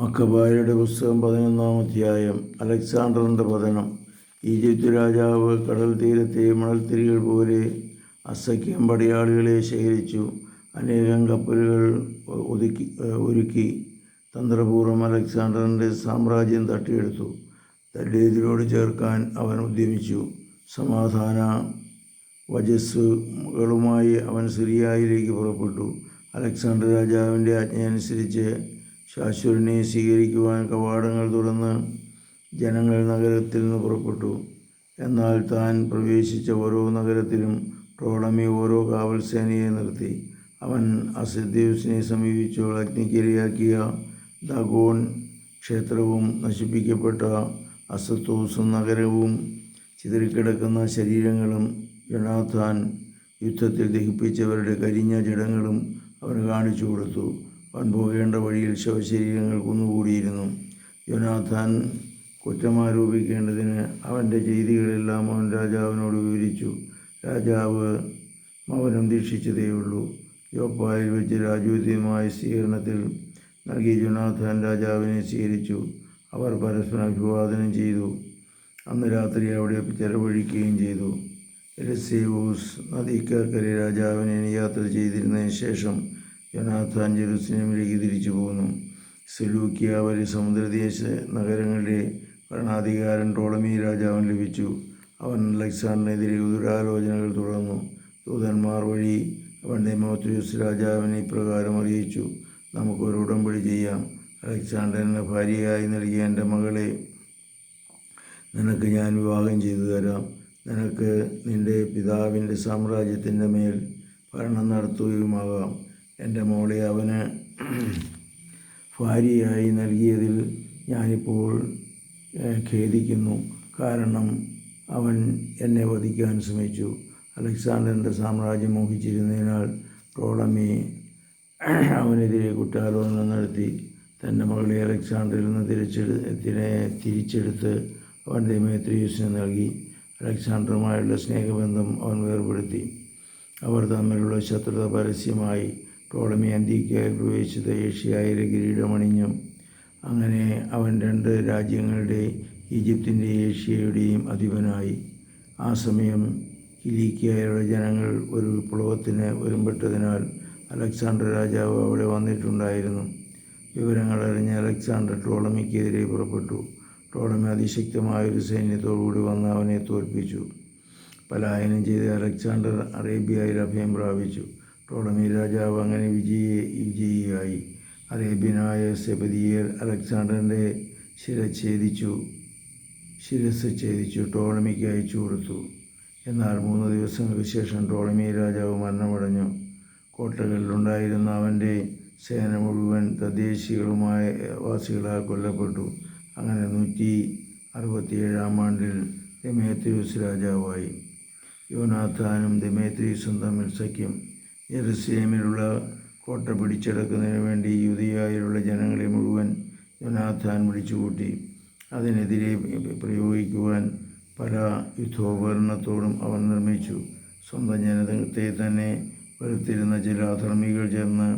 മക്കബായരുടെ പുസ്തകം പതിനൊന്നാം അധ്യായം അലക്സാണ്ടറിന്റെ പതനം ഈജിപ്ത് രാജാവ് കടൽ തീരത്തെ മണൽത്തിരികൾ പോലെ അസഖ്യം പടയാളികളെ ശേഖരിച്ചു അനേകം കപ്പലുകൾ ഒതുക്കി ഒരുക്കി തന്ത്രപൂർവം അലക്സാണ്ടറിന്റെ സാമ്രാജ്യം തട്ടിയെടുത്തു. തന്റെ ചേർക്കാൻ അവൻ ഉദ്യമിച്ചു. സമാധാന വജസ്സുകളുമായി അവൻ സിറിയയിലേക്ക് പുറപ്പെട്ടു. അലക്സാണ്ടർ രാജാവിന്റെ ആജ്ഞയനുസരിച്ച് ശാശ്വരനെ സ്വീകരിക്കുവാൻ കവാടങ്ങൾ തുറന്ന് ജനങ്ങൾ നഗരത്തിൽ നിന്ന് പുറപ്പെട്ടു. എന്നാൽ താൻ പ്രവേശിച്ച ഓരോ നഗരത്തിലും ടോളമി ഓരോ കാവൽ സേനയെ നിർത്തി. അവൻ അസദ്യൂസിനെ സമീപിച്ചോൾ അഗ്നിക്കിരയാക്കിയ ദഗോൺ ക്ഷേത്രവും നശിപ്പിക്കപ്പെട്ട അസത്തോസ് നഗരവും ചിതറിക്കിടക്കുന്ന ശരീരങ്ങളും ജൊനാഥാൻ യുദ്ധത്തിൽ ദഹിപ്പിച്ചവരുടെ കരിഞ്ഞ ജഡങ്ങളും അവന് കാണിച്ചു കൊടുത്തു പോകേണ്ട വഴിയിൽ ശവശരീരങ്ങൾ കുന്നുകൂടിയിരുന്നു. യോനാഥാൻ കുറ്റമാരോപിക്കേണ്ടതിന് അവന്റെ ചെയ്തികളെല്ലാം അവൻ രാജാവിനോട് വിവരിച്ചു. രാജാവ് മൗനം ദീക്ഷിച്ചതേയുള്ളൂ യോപ്പായിൽ വെച്ച് രാജോദ്യമായ സ്വീകരണത്തിൽ നൽകി ജുനാഥാൻ രാജാവിനെ സ്വീകരിച്ചു. അവർ പരസ്പരം അഭിവാദനം ചെയ്തു. അന്ന് രാത്രി അവിടെ ചെലവഴിക്കുകയും ചെയ്തു. എലസേവൂസ് നദിക്കക്കരെ രാജാവിനെ യാത്ര ചെയ്തിരുന്നതിന് ശേഷം യോനാഥാൻ ജെറുസലേമിലേക്ക് തിരിച്ചു പോകുന്നു. സെലൂക്കിയ വരെ സമുദ്രദേശ നഗരങ്ങളുടെ ഭരണാധികാരൻ ടോളമി രാജാവിന് ലഭിച്ചു. അവൻ അലക്സാണ്ടറിനെതിരെ ദുരാലോചനകൾ തുടർന്നു. ദൂതന്മാർ വഴി അവൻ ഡെമോത്രിയസ് രാജാവിനെ ഇപ്രകാരം അറിയിച്ചു. നമുക്കൊരു ഉടമ്പടി ചെയ്യാം. അലക്സാണ്ടറിന് ഭാര്യയായി നൽകിയ എന്റെ മകളെ നിനക്ക് ഞാൻ വിവാഹം ചെയ്തു തരാം. നിനക്ക് നിന്റെ പിതാവിന്റെ സാമ്രാജ്യത്തിന്റെ മേൽ ഭരണം നടത്തുകയുമാകാം. എന്റെ മോളെ അവന് ഭാര്യയായി നൽകിയതിൽ ഞാനിപ്പോൾ ഖേദിക്കുന്നു. കാരണം അവൻ എന്നെ വധിക്കാൻ ശ്രമിച്ചു. അലക്സാണ്ടറിന്റെ സാമ്രാജ്യം മോഹിച്ചിരുന്നതിനാൽ ടോളമി അവനെതിരെ കുറ്റാരോപണം നടത്തി. തന്റെ മകളെ അലക്സാണ്ടറിൽ നിന്ന് തിരിച്ചെടു തിരിച്ചെടുത്ത് അവൻ ദൈമേത്രിയൂസിന് നൽകി. അലക്സാണ്ടറുമായുള്ള സ്നേഹബന്ധം അവൻ വേർപെടുത്തി. അവർ തമ്മിലുള്ള ശത്രുത പരസ്യമായി ടോളമി അന്തിക്കായി പ്രവേശിച്ചത് ഏഷ്യയായിലെ കിരീടമണിഞ്ഞു അങ്ങനെ അവൻ രണ്ട് രാജ്യങ്ങളുടെ ഈജിപ്തിന്റെ ഏഷ്യയുടെയും അധിപനായി. ആ സമയം കിലീക്കിയായുള്ള ജനങ്ങൾ ഒരു വിപ്ലവത്തിന് ഒരുമ്പെട്ടതിനാൽ അലക്സാണ്ടർ രാജാവ് അവിടെ വന്നിട്ടുണ്ടായിരുന്നു. വിവരങ്ങൾ അറിഞ്ഞ് അലക്സാണ്ടർ ടോളമിക്കെതിരെ പുറപ്പെട്ടു. ടോളമി അതിശക്തമായ ഒരു സൈന്യത്തോടുകൂടി വന്ന് അവനെ തോൽപ്പിച്ചു. പലായനം ചെയ്ത് അലക്സാണ്ടർ അറേബ്യയിൽ അഭയം പ്രാപിച്ചു. ടോളമി രാജാവ് അങ്ങനെ വിജയ വിജയിയായി. അറേബ്യനായ സെബദിയർ അലക്സാണ്ടറിന്റെ ശിരഛേദിച്ചു ശിരസ് ഛേദിച്ചു ടോളമിക്ക് അയച്ചു കൊടുത്തു. എന്നാൽ മൂന്ന് ദിവസങ്ങൾക്ക് ശേഷം ടോളമി രാജാവ് മരണമടഞ്ഞു. കോട്ടകളിലുണ്ടായിരുന്ന അവന്റെ സേന മുഴുവൻ തദ്ദേശികളുമായ വാസികളാൽ കൊല്ലപ്പെട്ടു. അങ്ങനെ നൂറ്റി അറുപത്തിയേഴാം ആണ്ടിൽ ദമേത്രിയൂസ് രാജാവായി. യോനാഥാനും ദമേത്രിയൂസും തമ്മിൽ സഖ്യം. ജെറുസലേമിലുള്ള കോട്ട പിടിച്ചെടുക്കുന്നതിന് വേണ്ടി യുധിയായിലുള്ള ജനങ്ങളെ മുഴുവൻ യുനാഥാൻ വിളിച്ചുകൂട്ടി. അതിനെതിരെ പ്രയോഗിക്കുവാൻ പല യുദ്ധോപകരണത്തോടും അവൻ നിർമ്മിച്ചു. സ്വന്തം ജനതത്തെ തന്നെ വരുത്തിരുന്ന ചില അധർമ്മികൾ ചേർന്ന്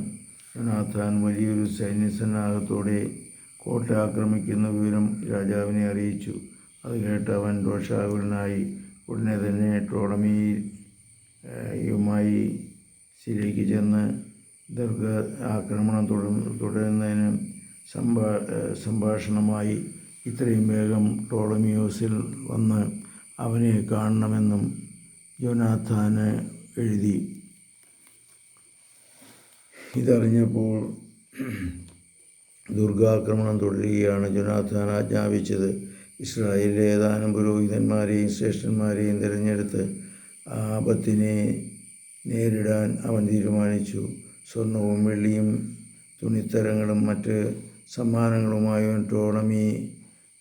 യുനാഥാൻ വലിയൊരു സൈന്യസന്നാഹത്തോടെ കോട്ട ആക്രമിക്കുന്ന വിവരം രാജാവിനെ അറിയിച്ചു. അത് കേട്ട് അവൻ ദോഷാകുലനായി ഉടനെ തന്നെ ടോളമിയുമായി സിലേക്ക് ചെന്ന് ദുർഗ ആക്രമണം തുട തുടരുന്നതിന് സംഭാ സംഭാഷണമായി ഇത്രയും വേഗം ടോളമിയോസിൽ വന്ന് അവനെ കാണണമെന്നും ജോനാഥാന് എഴുതി. ഇതറിഞ്ഞപ്പോൾ ദുർഗാക്രമണം തുടരുകയാണ് ജോനാഥാൻ ആജ്ഞാപിച്ചത്. ഇസ്രായേലിലെ ഏതാനും പുരോഹിതന്മാരെയും ശ്രേഷ്ഠന്മാരെയും തിരഞ്ഞെടുത്ത് ആപത്തിനെ നേരിടാൻ അവൻ തീരുമാനിച്ചു. സ്വർണവും വെള്ളിയും തുണിത്തരങ്ങളും മറ്റ് സമ്മാനങ്ങളുമായി ടോളമി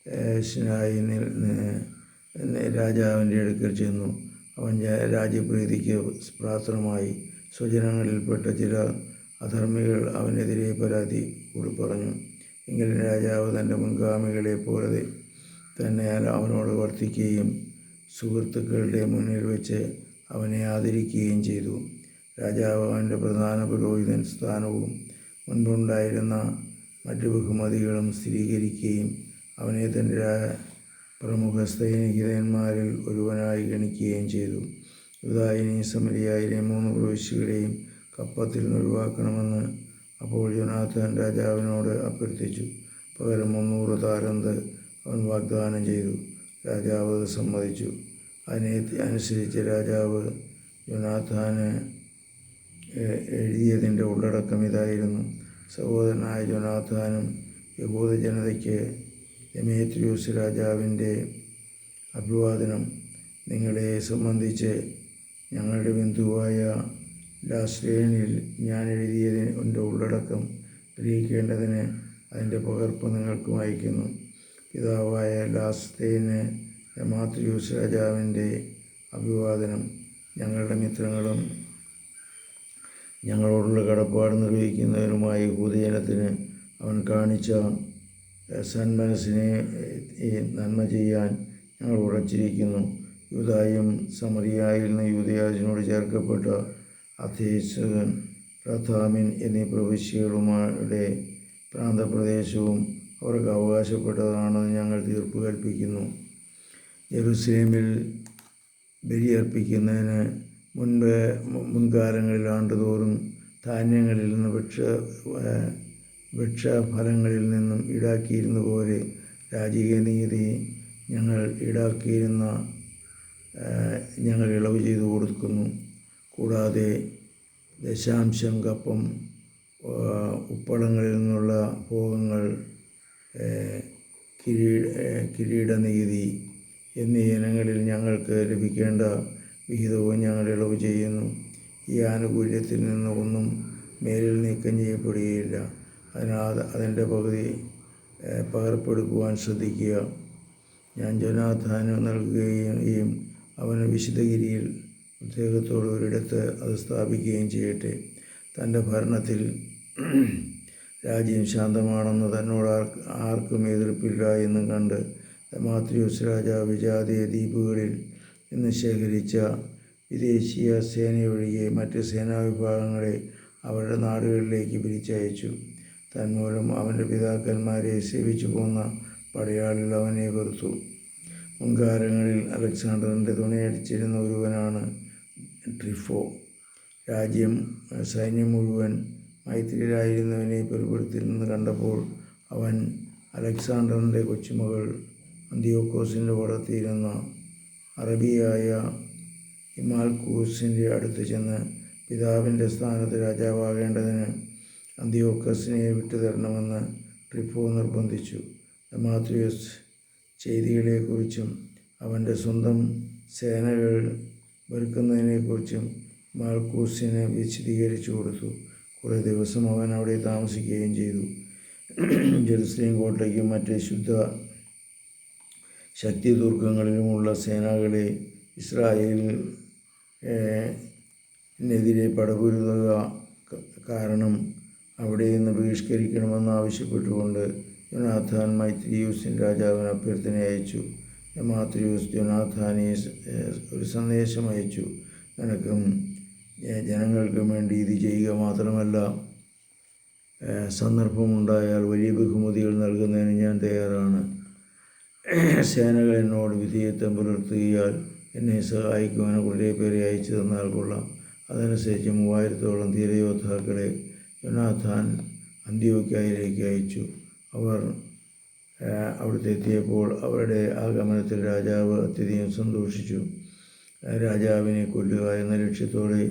ായി രാജാവിന്റെ അടുക്കൽ ചെന്നു. അവൻ രാജ്യപ്രീതിക്ക് പ്രാർത്ഥനമായി സ്വജനങ്ങളിൽപ്പെട്ട ചില അധർമ്മികൾ അവനെതിരെ പരാതി കൂടി പറഞ്ഞു. എങ്കിലും രാജാവ് തന്റെ മുൻഗാമികളെ പോലെ തന്നെ അവനോട് വർത്തിക്കുകയും സുഹൃത്തുക്കളുടെ മുന്നിൽ വെച്ച് അവനെ ആദരിക്കുകയും ചെയ്തു. രാജാവ് അവന്റെ പ്രധാന പുരോഹിതൻ സ്ഥാനവും മുൻപുണ്ടായിരുന്ന മറ്റ് ബഹുമതികളും സ്ഥിരീകരിക്കുകയും അവനെ തന്റെ പ്രമുഖ സ്നേഹിതന്മാരിൽ ഒരുവനായി ഗണിക്കുകയും ചെയ്തു. യുദായിനെയും സമരിയായിലെ മൂന്ന് പ്രവിശ്യകളെയും കപ്പത്തിൽ നിന്ന് ഒഴിവാക്കണമെന്ന് അപ്പോൾ ജോനാഥൻ രാജാവിനോട് അഭ്യർത്ഥിച്ചു. പകരം മുന്നൂറ് താരന്ത് അവൻ വാഗ്ദാനം ചെയ്തു. രാജാവ് സമ്മതിച്ചു. അതിനെ അനുസരിച്ച് രാജാവ് ജൊനാഥാന് എഴുതിയതിന്റെ ഉള്ളടക്കം ഇതായിരുന്നു. സഹോദരനായ ജൊനാഥാനും യഹൂദ ജനതയ്ക്ക് ദെമേത്രിയൂസ് രാജാവിന്റെ അഭിവാദനം നിങ്ങളെ സംബന്ധിച്ച് ഞങ്ങളുടെ ബന്ധുവായ ലാസ്ലേനിൽ ഞാൻ എഴുതിയതിന്റെ ഉള്ളടക്കം ഗ്രഹിക്കേണ്ടതിന് അതിന്റെ പകർപ്പ് നിങ്ങൾക്കും അയക്കുന്നു പിതാവായ ലാസ്തേന് ദമാത്രിയൂസ് രാജാവിന്റെ അഭിവാദനം ഞങ്ങളുടെ മിത്രങ്ങളും ഞങ്ങളോടുള്ള കടപ്പാട് നിർവഹിക്കുന്നവരുമായി യഹൂദജനത്തിന് അവൻ കാണിച്ച സന്മനസ്സിനെ നന്മ ചെയ്യാൻ ഞങ്ങൾ ഉറച്ചിരിക്കുന്നു. യൂതായും സമറിയായിൽ നിന്ന് യൂതയാജിനോട് ചേർക്കപ്പെട്ട അധ്യക്ഷകൻ പ്രഥാമിൻ എന്നീ പ്രവിശ്യകളുമാരുടെ പ്രാന്തപ്രദേശവും അവർക്ക് അവകാശപ്പെട്ടതാണെന്ന് ഞങ്ങൾ തീർപ്പ് കൽപ്പിക്കുന്നു. ജെറുസലേമിൽ ബലിയർപ്പിക്കുന്നതിന് മുൻപ് മുൻകാലങ്ങളിൽ ആണ്ടുതോറും ധാന്യങ്ങളിൽ നിന്ന് വൃക്ഷ വൃക്ഷഫലങ്ങളിൽ നിന്നും ഈടാക്കിയിരുന്ന പോലെ രാജകീയ നീതി ഞങ്ങൾ ഈടാക്കിയിരുന്ന ഞങ്ങൾ ഇളവ് ചെയ്തു കൊടുക്കുന്നു. കൂടാതെ ദശാംശം കപ്പം ഉപ്പളങ്ങളിൽ നിന്നുള്ള ഭോഗങ്ങൾ കിരീട കിരീടനീതി എന്നീ ഇനങ്ങളിൽ ഞങ്ങൾക്ക് ലഭിക്കേണ്ട വിഹിതവും ഞങ്ങൾ ഇളവ് ചെയ്യുന്നു. ഈ ആനുകൂല്യത്തിൽ നിന്ന് ഒന്നും മേലിൽ നീക്കം ചെയ്യപ്പെടുകയില്ല. അതിനാൽ അതിന്റെ പകുതി പകർപ്പെടുക്കുവാൻ ശ്രദ്ധിക്കുക. ഞാൻ ജനാധാനം നൽകുകയും അവന് വിശുദ്ധഗിരിയിൽ പ്രത്യേകത്തോടെ ഒരിടത്ത് അത് സ്ഥാപിക്കുകയും ചെയ്യട്ടെ. തന്റെ ഭരണത്തിൽ രാജ്യം ശാന്തമാണെന്ന് തന്നോട് ആർക്കും എതിർപ്പില്ല എന്നും കണ്ട് ദമാത്രിയൂസ് രാജാവ് വിജാതീയ ദ്വീപുകളിൽ നിന്ന് ശേഖരിച്ച വിദേശീയ സേനയൊഴികെ മറ്റ് സേനാ വിഭാഗങ്ങളെ അവരുടെ നാടുകളിലേക്ക് പിരിച്ചയച്ചു. തന്മൂലം അവന്റെ പിതാക്കന്മാരെ സേവിച്ചു പോകുന്ന പടയാളികൾ അവനെ വെറുത്തു. മുൻകാലങ്ങളിൽ അലക്സാണ്ടറിന്റെ തുണയടിച്ചിരുന്ന ഒരുവനാണ് ട്രിഫോ. രാജ്യം സൈന്യം മുഴുവൻ മൈത്രിയിലായിരുന്നവനെ പെരുപ്പെടുത്തിൽ നിന്ന് കണ്ടപ്പോൾ അവൻ അലക്സാണ്ടറിന്റെ കൊച്ചുമകൾ അന്തിയോക്കോസിന്റെ വളർത്തിയിരുന്ന അറബിയായ ഇമാൽക്കൂസിന്റെ അടുത്ത് ചെന്ന് പിതാവിന്റെ സ്ഥാനത്ത് രാജാവാകേണ്ടതിന് അന്തിയോക്കസിനെ വിട്ടുതരണമെന്ന് ട്രിപ്പോ നിർബന്ധിച്ചു. ഡമാത്രിയസ് ചെയ്തികളെക്കുറിച്ചും അവന്റെ സ്വന്തം സേനകൾ വെറുക്കുന്നതിനെക്കുറിച്ചും മാൽക്കൂസിന് വിശദീകരിച്ചു കൊടുത്തു. കുറേ ദിവസം അവൻ അവിടെ താമസിക്കുകയും ചെയ്തു. ജെറുസലേം കോട്ടയ്ക്കും മറ്റ് ശുദ്ധ ശക്തി ദുർഗങ്ങളിലുമുള്ള സേനകളെ ഇസ്രായേലിനെതിരെ പടപൊരുതുക കാരണം അവിടെ നിന്ന് ബഹിഷ്കരിക്കണമെന്ന് ആവശ്യപ്പെട്ടുകൊണ്ട് ജൊനാഥാൻ മൈത്രിയൂസിൻ രാജാവിന് അഭ്യർത്ഥന അയച്ചു. മാത്രിയൂസ് ജൊനാഥാനെ ഒരു സന്ദേശം അയച്ചു. നിനക്കും ജനങ്ങൾക്കും വേണ്ടി ഇത് ചെയ്യുക മാത്രമല്ല സന്ദർഭമുണ്ടായാൽ വലിയ ബഹുമതികൾ നൽകുന്നതിന് ഞാൻ തയ്യാറാണ്. സേനകൾ എന്നോട് വിധേയത്വം പുലർത്തുകയാൽ എന്നെ സഹായിക്കുവാൻ കുറേ പേരെ അയച്ചു തന്നാൽ കൊള്ളാം. അതനുസരിച്ച് മൂവായിരത്തോളം ധീരയോദ്ധാക്കളെ യുനാഥാൻ അന്ത്യോക്യായിലേക്ക് അയച്ചു. അവർ അവിടുത്തെ എത്തിയപ്പോൾ അവരുടെ ആഗമനത്തിൽ രാജാവ് അത്യധികം സന്തോഷിച്ചു. രാജാവിനെ കൊല്ലുക എന്ന ലക്ഷ്യത്തോടെ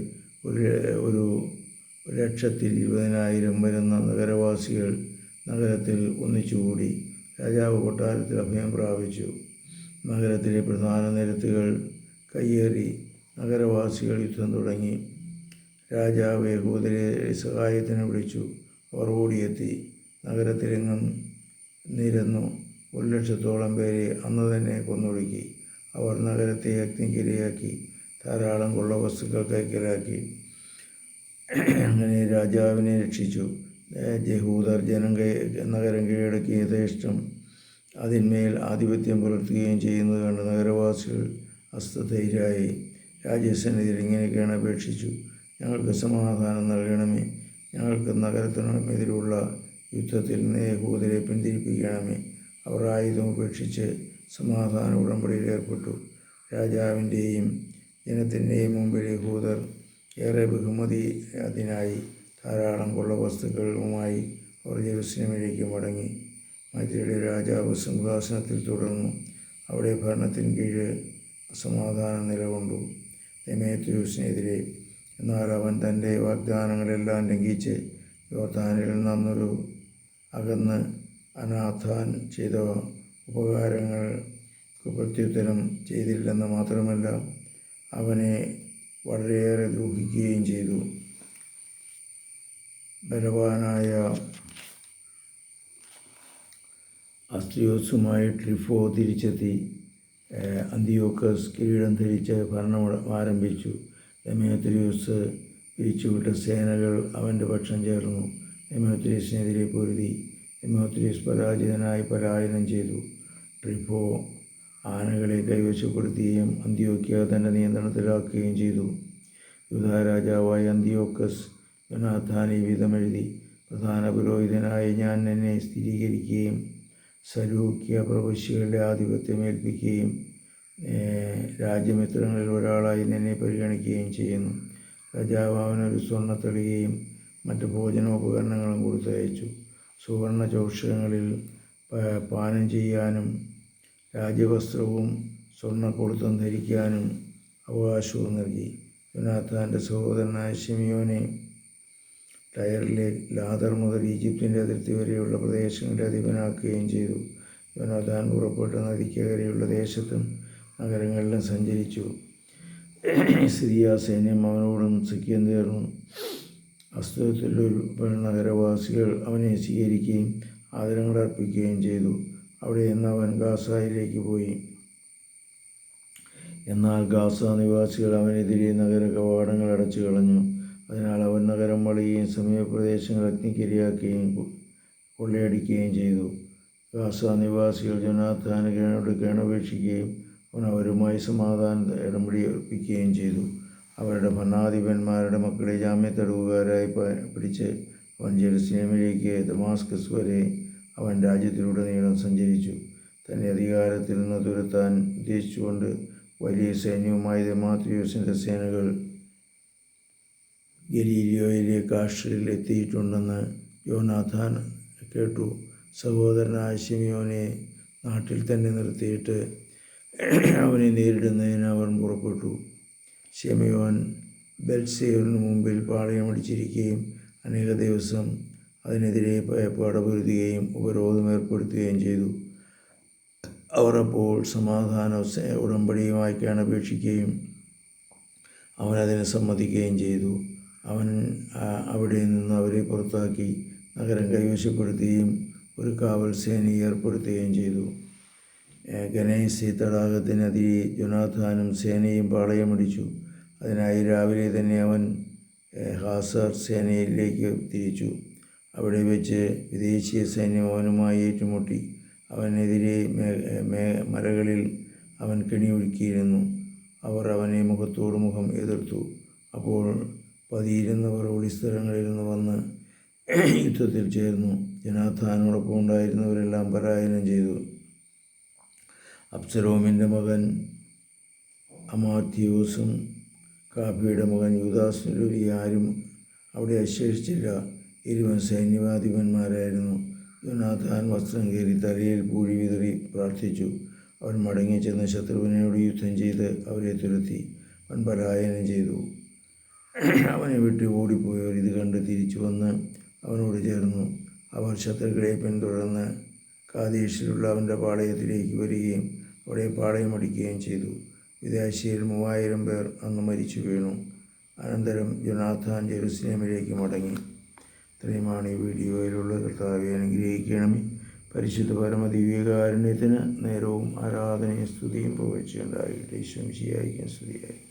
ഒരു ഒരു ലക്ഷത്തി ഇരുപതിനായിരം വരുന്ന നഗരവാസികൾ നഗരത്തിൽ ഒന്നിച്ചുകൂടി. രാജാവ് കൊട്ടാരത്തിൽ അഭയം പ്രാപിച്ചു. നഗരത്തിലെ പ്രധാന നിരത്തുകൾ കയ്യേറി നഗരവാസികൾ യുദ്ധം തുടങ്ങി. രാജാവ് യഹൂദരെ സഹായത്തിന് വിളിച്ചു. അവർ ഓടിയെത്തി. നഗരത്തിലെങ്ങും നിരന്നു. ഒരു ലക്ഷത്തോളം പേരെ അന്ന് തന്നെ കൊന്നൊടുക്കി. അവർ നഗരത്തെ അഗ്നിക്കിരയാക്കി ധാരാളം കൊള്ളവസ്തുക്കൾ കൈക്കലാക്കി അങ്ങനെ രാജാവിനെ രക്ഷിച്ചു. യഹൂദർ ജനം നഗരം കീഴടക്കി യഥേഷ്ടം അതിന്മേൽ ആധിപത്യം പുലർത്തുകയും ചെയ്യുന്നത് കണ്ട് നഗരവാസികൾ അസ്തധൈരായി രാജ്യസന്നിധിയിൽ ഇങ്ങനെയൊക്കെയാണ് അപേക്ഷിച്ചു. ഞങ്ങൾക്ക് സമാധാനം നൽകണമേ. ഞങ്ങൾക്ക് നഗരത്തിനെതിരുള്ള യുദ്ധത്തിൽ നേഹൂദരെ പിന്തിരിപ്പിക്കണമേ. അവർ ആയുധം ഉപേക്ഷിച്ച് സമാധാന ഉടമ്പടിയിൽ ഏർപ്പെട്ടു. രാജാവിന്റെയും ജനത്തിന്റെയും മുമ്പിൽ യഹൂദർ ഏറെ ബഹുമതി അതിനായി ധാരാളം കൊള്ള വസ്തുക്കളുമായി അവർ ജെറുസലേമിലേക്ക് മടങ്ങി. മൈത്രിയുടെ രാജാവ് സിംഹാസനത്തിൽ തുടർന്നു. അവിടെ ഭരണത്തിന് കീഴ് അസമാധാനം നിലകൊണ്ടു. ദമേത്യൂസിനെതിരെ എന്നാൽ അവൻ തന്റെ വാഗ്ദാനങ്ങളെല്ലാം ലംഘിച്ച് യോർദാനിൽ നിന്നൊരു അകന്ന് അനാഥാൻ ചെയ്ത ഉപകാരങ്ങൾക്ക് പ്രത്യുത്തരം ചെയ്തില്ലെന്ന് മാത്രമല്ല അവനെ വളരെയേറെ ദ്രോഹിക്കുകയും ചെയ്തു. ബലവാനായ അസ്ത്രിയോസുമായി ട്രിഫോ തിരിച്ചെത്തി അന്തിയോക്കസ് കിരീടം ധരിച്ച് ഭരണം ആരംഭിച്ചു. ദമയത്രിയൂസ് പിരിച്ചുവിട്ട സേനകൾ അവന്റെ പക്ഷം ചേർന്നു. ദമയത്രീസിനെതിരെ പൊരുതി. ദമയത്രീസ് പരാജിതനായി പലായനം ചെയ്തു. ട്രിഫോ ആനകളെ കൈവശപ്പെടുത്തുകയും അന്ത്യോക്യ തന്റെ നിയന്ത്രണത്തിലാക്കുകയും ചെയ്തു. യുദ്ധ രാജാവായ അന്തിയോക്കസ് യോനാഥാൻ ഈ വിധമെഴുതി പ്രധാന പുരോഹിതനായി ഞാൻ എന്നെ സ്ഥിരീകരിക്കുകയും സരൂക്യ പ്രവശ്യകളുടെ ആധിപത്യം ഏൽപ്പിക്കുകയും രാജ്യമിത്രങ്ങളിൽ ഒരാളായി നിന്നെ പരിഗണിക്കുകയും ചെയ്യുന്നു. രാജാവ് അവനൊരു സ്വർണത്തളികയും മറ്റ് ഭോജനോപകരണങ്ങളും കൊടുത്തയച്ചു. സുവർണ ചൗഷങ്ങളിൽ പാനം ചെയ്യാനും രാജവസ്ത്രവും സ്വർണക്കൊളുത്തം ധരിക്കാനും അവകാശവും നൽകി. യുനാഥാന്റെ സഹോദരനായ ഷിമിയോനെ ടയറിലെ ലാദർ മുതൽ ഈജിപ്തിന്റെ അതിർത്തി വരെയുള്ള പ്രദേശങ്ങളുടെ അധിപനാക്കുകയും ചെയ്തു. യോനാഥാൻ പുറപ്പെട്ട നദിക്കകരെയുള്ള ദേശത്തും നഗരങ്ങളിലും സഞ്ചരിച്ചു. സിറിയ സൈന്യം അവനോടും സഖ്യം തീർന്നു. അസ്തത്തിലുള്ള നഗരവാസികൾ അവനെ സ്വീകരിക്കുകയും ആദരങ്ങൾ അർപ്പിക്കുകയും ചെയ്തു. അവിടെ നിന്ന് അവൻ ഗാസായിലേക്ക് പോയി. എന്നാൽ ഗാസ നിവാസികൾ അവനെതിരെ നഗര കവാടങ്ങൾ അടച്ചു കളഞ്ഞു അതിനാൽ അവൻ നഗരം വളയുകയും സമീപപ്രദേശങ്ങൾ അഗ്നിക്കിരയാക്കുകയും കൊള്ളയടിക്കുകയും ചെയ്തു. ഗാസ നിവാസികൾ ജൊനാഥാന് കേണോട് കേണപേക്ഷിക്കുകയും അവൻ അവരുമായി സമാധാന ഇടപെടി ഒപ്പിക്കുകയും ചെയ്തു. അവരുടെ ഭരണാധിപന്മാരുടെ മക്കളെ ജാമ്യത്തടവുകാരായി പിടിച്ച് അവൻ ജെറുസലേമിലേക്ക് ദമാസ്കസ് വരെ അവൻ രാജ്യത്തിലുടനീളം സഞ്ചരിച്ചു. തന്നെ അധികാരത്തിൽ നിന്ന് തുരത്താൻ ഉദ്ദേശിച്ചുകൊണ്ട് വലിയ സൈന്യവുമായി ദമാത്രിയോസിന്റെ സേനകൾ ഗലീലിയോയിലെ കാഷ്ടിൽ എത്തിയിട്ടുണ്ടെന്ന് യോനാഥാൻ കേട്ടു. സഹോദരനായ ശിമിയോനെ നാട്ടിൽ തന്നെ നിർത്തിയിട്ട് അവനെ നേരിടുന്നതിന് അവൻ പുറപ്പെട്ടു. ഷെമിയോൻ ബെൽസേറിന് മുമ്പിൽ പാളയമടിച്ചിരിക്കുകയും അനേക ദിവസം അതിനെതിരെ പടപൊരുതുകയും ഉപരോധം ഏർപ്പെടുത്തുകയും ചെയ്തു. അവർ അപ്പോൾ സമാധാന ഉടമ്പടിയുമായി അവനതിനെ അവൻ സമ്മതിക്കുകയും ചെയ്തു. അവൻ അവിടെ നിന്ന് അവരെ പുറത്താക്കി നഗരം കൈവശപ്പെടുത്തുകയും ഒരു കാവൽ സേനയെ ഏർപ്പെടുത്തുകയും ചെയ്തു. ഗണേശി തടാകത്തിനതിരെ ജൊനാഥാനും സേനയും പാളയമടിച്ചു. അതിനായി രാവിലെ തന്നെ അവൻ ഹാസർ സേനയിലേക്ക് തിരിച്ചു. അവിടെ വെച്ച് വിദേശീയ സൈന്യം അവനുമായി ഏറ്റുമുട്ടി. അവനെതിരെ മേ മരകളിൽ അവൻ കെണിയൊഴുക്കിയിരുന്നു. അവർ അവനെ മുഖത്തോട് മുഖം എതിർത്തു. അപ്പോൾ പതിയിരുന്നവർ ഒളിസ്ഥലങ്ങളിൽ നിന്ന് വന്ന് യുദ്ധത്തിൽ ചേർന്നു. ജനാഥാനോടൊപ്പം ഉണ്ടായിരുന്നവരെല്ലാം പലായനം ചെയ്തു. അബ്സലോമിന്റെ മകൻ അമാത്യൂസും കാപ്പിയുടെ മകൻ യുദാസിലൊരു ആരും അവിടെ അശേഷിച്ചില്ല ഇരുവൻ സൈന്യവാധിപന്മാരായിരുന്നു. യുനാഥാൻ വസ്ത്രം കയറി തലയിൽ പൂഴി വിതറി പ്രാർത്ഥിച്ചു. അവൻ മടങ്ങി ചെന്ന് ശത്രുവിനോട് യുദ്ധം ചെയ്ത് അവരെ തുരത്തി. അവൻ പലായനം ചെയ്തു. അവനെ വിട്ട് ഓടിപ്പോയവർ ഇത് കണ്ട് തിരിച്ചു വന്ന് അവനോട് ചേർന്നു. അവർ ശത്രുക്കളെ പിന്തുടർന്ന് കാതീഷിലുള്ള അവന്റെ പാളയത്തിലേക്ക് വരികയും അവിടെ പാളയം പാളയമടിക്കുകയും ചെയ്തു. വിദേശിയിൽ മൂവായിരം പേർ അന്ന് മരിച്ചു വീണു. അനന്തരം ജൊനാഥാൻ ജെറുസലേമിലേക്ക് മടങ്ങി. ഇത്രയുമാണ് ഈ വീഡിയോയിലുള്ള കർത്താവെ അനുഗ്രഹിക്കണമേ. പരിശുദ്ധ പരമദിവ്യകാരുണ്യത്തിന് നേരവും ആരാധനയും സ്തുതിയും പ്രവചിച്ചുണ്ടാകട്ടെ ശംശിയായിരിക്കും സ്തുതിയായിരിക്കും